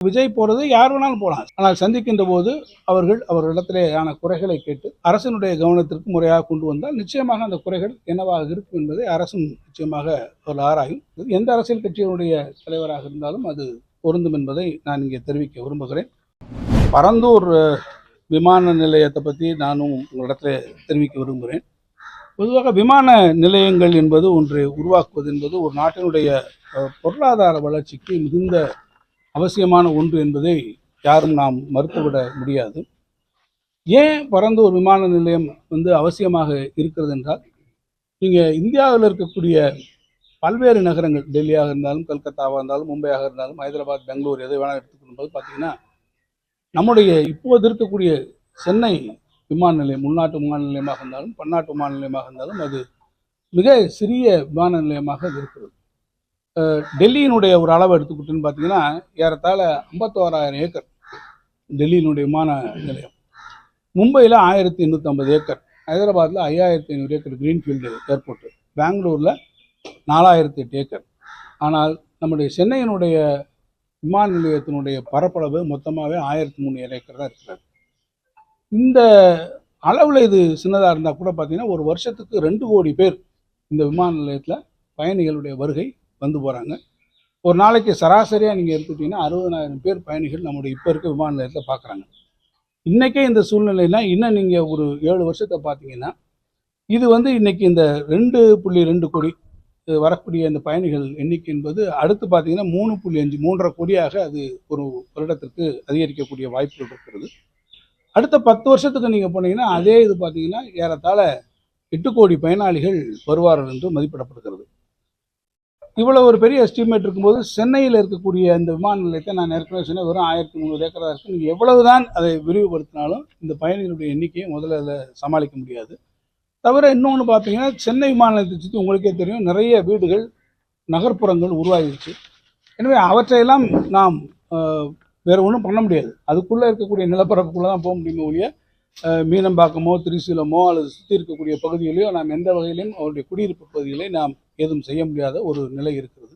விஜய் போறது யார் வேணாலும் போகலாம் ஆனால் சந்திக்கின்ற போது அவர்கள் அவர்களிடத்திலேயான குறைகளை கேட்டு அரசினுடைய கவனத்திற்கு முறையாக கொண்டு வந்தால் நிச்சயமாக அந்த குறைகள் என்னவாக இருக்கும் என்பதை அரசும் நிச்சயமாக ஒரு ஆராயும். எந்த அரசியல் கட்சியினுடைய தலைவராக இருந்தாலும் அது பொருந்தும் என்பதை நான் இங்கே தெரிவிக்க விரும்புகிறேன். பரந்தூர் விமான நிலையத்தை பற்றி நானும் உங்களிடத்தில் தெரிவிக்க விரும்புகிறேன். பொதுவாக விமான நிலையங்கள் என்பது ஒன்று உருவாக்குவது என்பது ஒரு நாட்டினுடைய பொருளாதார வளர்ச்சிக்கு மிகுந்த அவசியமான ஒன்று என்பதை யாரும் நாம் மறுத்துவிட முடியாது. ஏன் பரந்தூர் விமான நிலையம் வந்து அவசியமாக இருக்கிறது என்றால் நீங்கள் இந்தியாவில் இருக்கக்கூடிய பல்வேறு நகரங்கள் டெல்லியாக இருந்தாலும் கல்கத்தாவாக இருந்தாலும் மும்பையாக இருந்தாலும் ஹைதராபாத் பெங்களூர் எதை வேணால் எடுத்துக்கணும் போது பார்த்தீங்கன்னா நம்முடைய இப்போது இருக்கக்கூடிய சென்னை விமான நிலையம் உள்நாட்டு விமான நிலையமாக இருந்தாலும் பன்னாட்டு விமான நிலையமாக இருந்தாலும் அது மிக சிறிய விமான நிலையமாக அது இருக்கிறது. டெல்லியினுடைய ஒரு அளவு எடுத்துக்கிட்டுன்னு பார்த்தீங்கன்னா ஏறத்தாழ ஐம்பத்தோராயிரம் ஏக்கர் டெல்லியினுடைய விமான நிலையம். மும்பையில் ஆயிரத்தி எண்ணூற்றம்பது ஏக்கர் ஹைதராபாத்தில் ஐயாயிரத்தி ஐநூறு ஏக்கர் கிரீன்ஃபீல்டு ஏர்போர்ட்டு பெங்களூரில் நாலாயிரத்தி எட்டு ஏக்கர். ஆனால் நம்முடைய சென்னையினுடைய விமான நிலையத்தினுடைய பரப்பளவு மொத்தமாகவே ஆயிரத்தி மூணு ஏக்கர் தான் இருக்கிறது. இந்த அளவில் இது சின்னதாக இருந்தால் கூட பார்த்தீங்கன்னா ஒரு வருஷத்துக்கு ரெண்டு கோடி பேர் இந்த விமான நிலையத்தில் பயணிகளுடைய வருகை வந்து போகிறாங்க ஒரு நாளைக்கு சராசரியாக நீங்கள் எடுத்துக்கிட்டிங்கன்னா அறுபதனாயிரம் பேர் பயணிகள் நம்முடைய இப்போ இருக்க விமான நிலையத்தில் பார்க்குறாங்க. இன்றைக்கே இந்த சூழ்நிலைனா இன்னும் நீங்கள் ஒரு ஏழு வருஷத்தை பார்த்தீங்கன்னா இது வந்து இன்றைக்கி இந்த ரெண்டு புள்ளி ரெண்டு கோடி வரக்கூடிய இந்த பயணிகள் எண்ணிக்கை என்பது அடுத்து பார்த்தீங்கன்னா மூணு புள்ளி அஞ்சு மூன்றரை கோடியாக அது ஒரு வருடத்திற்கு அதிகரிக்கக்கூடிய வாய்ப்புகள் இருக்கிறது. அடுத்த பத்து வருஷத்துக்கு நீங்கள் போனீங்கன்னா அதே இது பார்த்தீங்கன்னா ஏறத்தாழ எட்டு கோடி பயனாளிகள் வருவார்கள் என்று மதிப்பிடப்படுகிறது. இவ்வளோ ஒரு பெரிய எஸ்டிமேட் இருக்கும்போது சென்னையில் இருக்கக்கூடிய இந்த விமான நிலையத்தை நான் ஏற்கனவே சொன்னேன் வெறும் ஆயிரத்தி முந்நூறு ஏக்கராக இருக்குது நீங்கள் எவ்வளவு தான் அதை விரிவுபடுத்தினாலும் இந்த பயணிகளுடைய எண்ணிக்கையை முதல்ல அதில் சமாளிக்க முடியாது. தவிர இன்னொன்று பார்த்தீங்கன்னா சென்னை விமான நிலையத்தை சுற்றி உங்களுக்கே தெரியும் நிறைய வீடுகள் நகர்ப்புறங்கள் உருவாகிடுச்சு எனவே அவற்றையெல்லாம் நாம் வேறு வேற ஒன்றும் பண்ண முடியாது. அதுக்குள்ளே இருக்கக்கூடிய நிலப்பரப்புக்குள்ளே தான் போக முடியுமே ஒழிய மீனம்பாக்கமோ திரிசூலமோ அல்லது சுற்றி இருக்கக்கூடிய பகுதிகளையோ நாம் எந்த வகையிலையும் அவருடைய குடியிருப்பு பகுதிகளை நாம் ஏதும் செய்ய முடியாத ஒரு நிலை இருக்கிறது.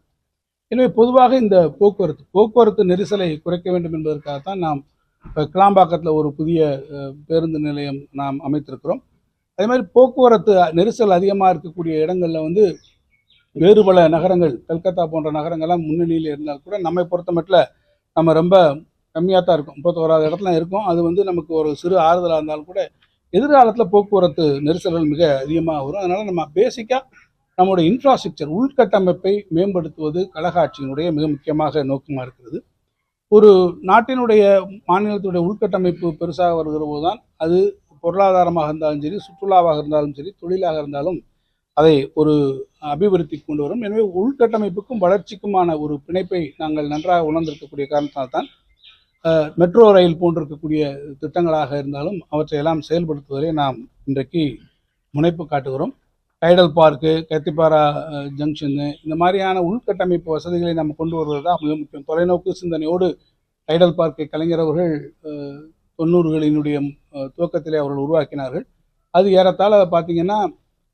எனவே பொதுவாக இந்த போக்குவரத்து போக்குவரத்து நெரிசலை குறைக்க வேண்டும் என்பதற்காகத்தான் நாம் இப்போ கிளாம்பாக்கத்தில் ஒரு புதிய பேருந்து நிலையம் நாம் அமைத்திருக்கிறோம். அதே மாதிரி போக்குவரத்து நெரிசல் அதிகமாக இருக்கக்கூடிய இடங்களில் வந்து வேறு பல நகரங்கள் கல்கத்தா போன்ற நகரங்கள்லாம் முன்னணியில் இருந்தால் கூட நம்மை பொறுத்த மட்டில் நம்ம ரொம்ப கம்மியாக தான் இருக்கும். முப்பத்தோராது இடத்துல இருக்கும். அது வந்து நமக்கு ஒரு சிறு ஆறுதலாக இருந்தாலும் கூட எதிர்காலத்தில் போக்குவரத்து நெரிசல்கள் மிக அதிகமாக வரும். அதனால் நம்ம பேசிக்காக நம்முடைய இன்ஃப்ராஸ்ட்ரக்சர் உள்கட்டமைப்பை மேம்படுத்துவது கழகாட்சியினுடைய மிக முக்கியமாக நோக்கமாக இருக்கிறது. ஒரு நாட்டினுடைய மாநிலத்துடைய உள்கட்டமைப்பு பெருசாக வருகிற போதுதான் அது பொருளாதாரமாக இருந்தாலும் சரி சுற்றுலாவாக இருந்தாலும் சரி தொழிலாக இருந்தாலும் அதை ஒரு அபிவிருத்தி கொண்டு வரும். எனவே உள்கட்டமைப்புக்கும் வளர்ச்சிக்குமான ஒரு பிணைப்பை நாங்கள் நன்றாக உணர்ந்திருக்கக்கூடிய காரணத்தால் தான் மெட்ரோ ரயில் போன்றிருக்கக்கூடிய திட்டங்களாக இருந்தாலும் அவற்றையெல்லாம் செயல்படுத்துவதை நாம் இன்றைக்கு முனைப்பு காட்டுகிறோம். டைடல் பார்க்கு கத்திப்பாரா அஹ், ஜங்ஷனு இந்த மாதிரியான உள்கட்டமைப்பு வசதிகளை நம்ம கொண்டு வருவது தான் மிக முக்கியம். தொலைநோக்கு சிந்தனையோடு டைடல் பார்க்கை கலைஞர் அவர்கள் தொண்ணூறுகளினுடைய துவக்கத்திலே அவர்கள் உருவாக்கினார்கள். அது ஏறத்தாழ பார்த்தீங்கன்னா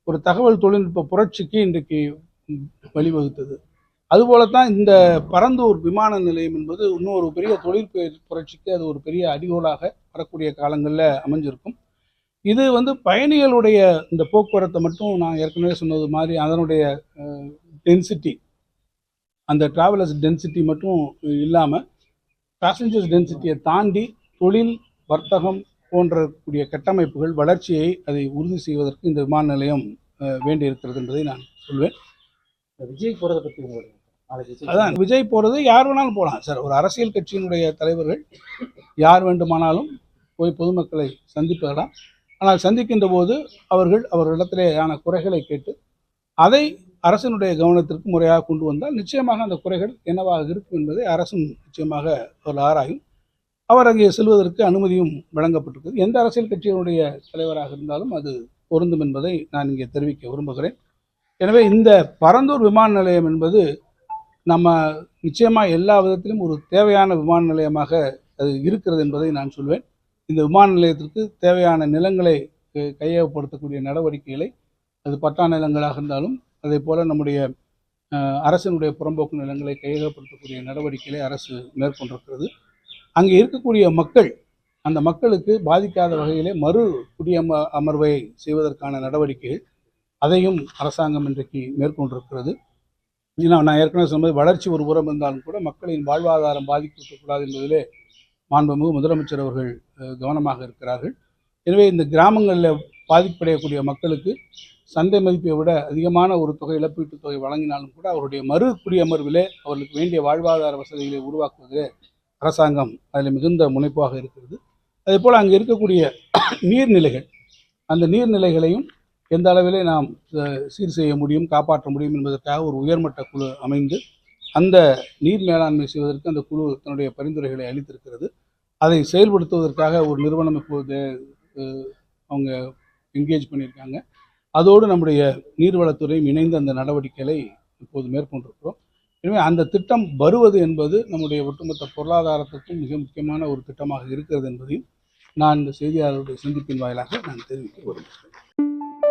ஒரு தகவல் தொழில்நுட்ப புரட்சிக்கு இன்றைக்கு வழிவகுத்தது. வழிவகுத்தது அதுபோலத்தான் இந்த பரந்தூர் விமான நிலையம் என்பது இன்னொரு பெரிய தொழில் புரட்சிக்கு அது ஒரு பெரிய அடிகோலாக வரக்கூடிய காலங்களில் அமைஞ்சிருக்கும். இது வந்து பயணிகளுடைய இந்த போக்குவரத்தை மட்டும் நான் ஏற்கனவே சொன்னது மாதிரி அதனுடைய டென்சிட்டி அந்த டிராவலர்ஸ் டென்சிட்டி மட்டும் இல்லாமல் பேசஞ்சர்ஸ் டென்சிட்டியை தாண்டி தொழில் வர்த்தகம் போன்ற கூடிய கட்டமைப்புகள் வளர்ச்சியை அதை உறுதி செய்வதற்கு இந்த விமான நிலையம் வேண்டி இருக்கிறது என்பதை நான் சொல்வேன். விஜய் உங்களுக்கு நாளைக்கு விஜய் அதான் விஜய் போகிறது யார் வேணாலும் போகலாம். சார் ஒரு அரசியல் கட்சியினுடைய தலைவர்கள் யார் வேண்டுமானாலும் போய் பொதுமக்களை சந்திப்பதெல்லாம் ஆனால் சந்திக்கின்ற போது அவர்கள் அவர்களிடத்திலேயான குறைகளை கேட்டு அதை அரசினுடைய கவனத்திற்கு முறையாக கொண்டு வந்தால் நிச்சயமாக அந்த குறைகள் என்னவாக இருக்கும் என்பதை அரசும் நிச்சயமாக ஒரு ஆராயும். அவர் அங்கே செல்வதற்கு அனுமதியும் வழங்கப்பட்டிருக்கிறது. எந்த அரசியல் கட்சியினுடைய தலைவராக இருந்தாலும் அது பொருந்தும் என்பதை நான் இங்கே தெரிவிக்க விரும்புகிறேன். எனவே இந்த பரந்தூர் விமான நிலையம் என்பது நம்ம நிச்சயமாக எல்லா விதத்திலும் ஒரு தேவையான விமான நிலையமாக அது இருக்கிறது என்பதை நான் சொல்வேன். இந்த விமான நிலையத்திற்கு தேவையான நிலங்களை கையகப்படுத்தக்கூடிய நடவடிக்கைகளை அது பட்டா நிலங்களாக இருந்தாலும் அதே போல் நம்முடைய அரசினுடைய புறம்போக்கு நிலங்களை கையகப்படுத்தக்கூடிய நடவடிக்கைகளை அரசு மேற்கொண்டிருக்கிறது. அங்கே இருக்கக்கூடிய மக்கள் அந்த மக்களுக்கு பாதிக்காத வகையிலே மறு குடியம அமர்வை செய்வதற்கான நடவடிக்கைகள் அதையும் அரசாங்கம் இன்றைக்கு மேற்கொண்டிருக்கிறது. ஏன்னா நான் ஏற்கனவே சொன்னது வளர்ச்சி ஒரு புறம் இருந்தாலும் கூட மக்களின் வாழ்வாதாரம் பாதிக்கப்படக்கூடாது என்பதிலே மாண்புமிகு முதலமைச்சர் அவர்கள் கவனமாக இருக்கிறார்கள். எனவே இந்த கிராமங்களில் பாதிப்படையக்கூடிய மக்களுக்கு சந்தை மதிப்பை விட அதிகமான ஒரு தொகை இழப்பீட்டுத் தொகை வழங்கினாலும் கூட அவருடைய மறு குடியமர்விலே அவர்களுக்கு வேண்டிய வாழ்வாதார வசதிகளை உருவாக்குவதிலே அரசாங்கம் அதில் மிகுந்த முனைப்பாக இருக்கிறது. அதேபோல் அங்கே இருக்கக்கூடிய நீர்நிலைகள் அந்த நீர்நிலைகளையும் எந்த அளவிலே நாம் சீர் செய்ய முடியும் காப்பாற்ற முடியும் என்பதற்காக ஒரு உயர்மட்ட குழு அமைந்து அந்த நீர் மேலாண்மை செய்வதற்கு அந்த குழு தன்னுடைய பரிந்துரைகளை அளித்திருக்கிறது. அதை செயல்படுத்துவதற்காக ஒரு நிறுவனம் இப்போது அவங்க என்கேஜ் பண்ணியிருக்காங்க. அதோடு நம்முடைய நீர்வளத்துறையும் இணைந்து அந்த நடவடிக்கைகளை இப்போது மேற்கொண்டிருக்கிறோம். எனவே அந்த திட்டம் வருவது என்பது நம்முடைய ஒட்டுமொத்த பொருளாதாரத்திற்கும் மிக முக்கியமான ஒரு திட்டமாக இருக்கிறது என்பதையும் நான் இந்த செய்தியாளருடைய சந்திப்பின் வாயிலாக நான் தெரிவிக்க விரும்புகிறேன்